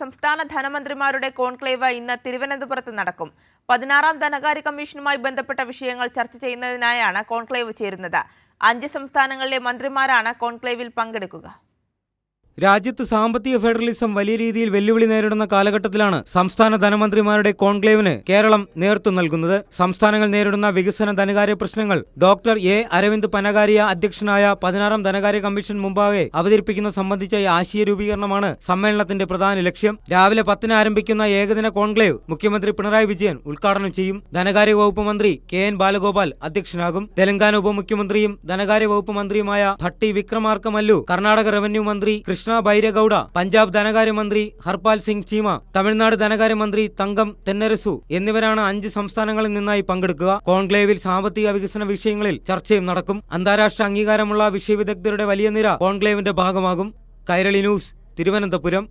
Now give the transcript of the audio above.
സംസ്ഥാന ധനമന്ത്രിമാരുടെ കോൺക്ലേവ് ഇന്ന് തിരുവനന്തപുരത്ത് നടക്കും. പതിനാറാം ധനകാര്യ കമ്മീഷനുമായി ബന്ധപ്പെട്ട വിഷയങ്ങൾ ചർച്ച ചെയ്യുന്നതിനായാണ് കോൺക്ലേവ് ചേരുന്നത്. അഞ്ച് സംസ്ഥാനങ്ങളിലെ മന്ത്രിമാരാണ് കോൺക്ലേവിൽ പങ്കെടുക്കുക. രാജ്യത്ത് സാമ്പത്തിക ഫെഡറലിസം വലിയ രീതിയിൽ വെല്ലുവിളി നേരിടുന്ന കാലഘട്ടത്തിലാണ് സംസ്ഥാന ധനമന്ത്രിമാരുടെ കോൺക്ലേവിന് കേരളം നേതൃത്വം നൽകുന്നത്. സംസ്ഥാനങ്ങൾ നേരിടുന്ന വികസന ധനകാര്യ പ്രശ്നങ്ങൾ ഡോക്ടർ എ. അരവിന്ദ് പനകാരിയ അധ്യക്ഷനായ പതിനാറാം ധനകാര്യ കമ്മീഷൻ മുമ്പാകെ അവതരിപ്പിക്കുന്ന സംബന്ധിച്ച ആശയ രൂപീകരണമാണ് സമ്മേളനത്തിന്റെ പ്രധാന ലക്ഷ്യം. രാവിലെ പത്തിന് ആരംഭിക്കുന്ന ഏകദിന കോൺക്ലേവ് മുഖ്യമന്ത്രി പിണറായി വിജയൻ ഉദ്ഘാടനം ചെയ്യും. ധനകാര്യ വകുപ്പ് മന്ത്രി കെ. എൻ. ബാലഗോപാൽ അധ്യക്ഷനാകും. തെലങ്കാന ഉപമുഖ്യമന്ത്രിയും ധനകാര്യ വകുപ്പ് മന്ത്രിയുമായ ഭട്ടി വിക്രമാർക്കമല്ലു കർണാടക റവന്യൂ മന്ത്രി കൃഷ്ണ ബൈരഗൌഡ പഞ്ചാബ് ധനകാര്യമന്ത്രി ഹർപാൽ സിംഗ് ചീമ തമിഴ്നാട് ധനകാര്യമന്ത്രി തങ്കം തെന്നരസു എന്നിവരാണ് അഞ്ച് സംസ്ഥാനങ്ങളിൽ നിന്നായി പങ്കെടുക്കുക. കോൺക്ലേവിൽ സാമ്പത്തിക വികസന വിഷയങ്ങളിൽ ചർച്ചയും നടക്കും. അന്താരാഷ്ട്ര അംഗീകാരമുള്ള വിഷയവിദഗ്ധരുടെ വലിയ നിര കോൺക്ലേവിന്റെ ഭാഗമാകും. കൈരളി ന്യൂസ് തിരുവനന്തപുരം.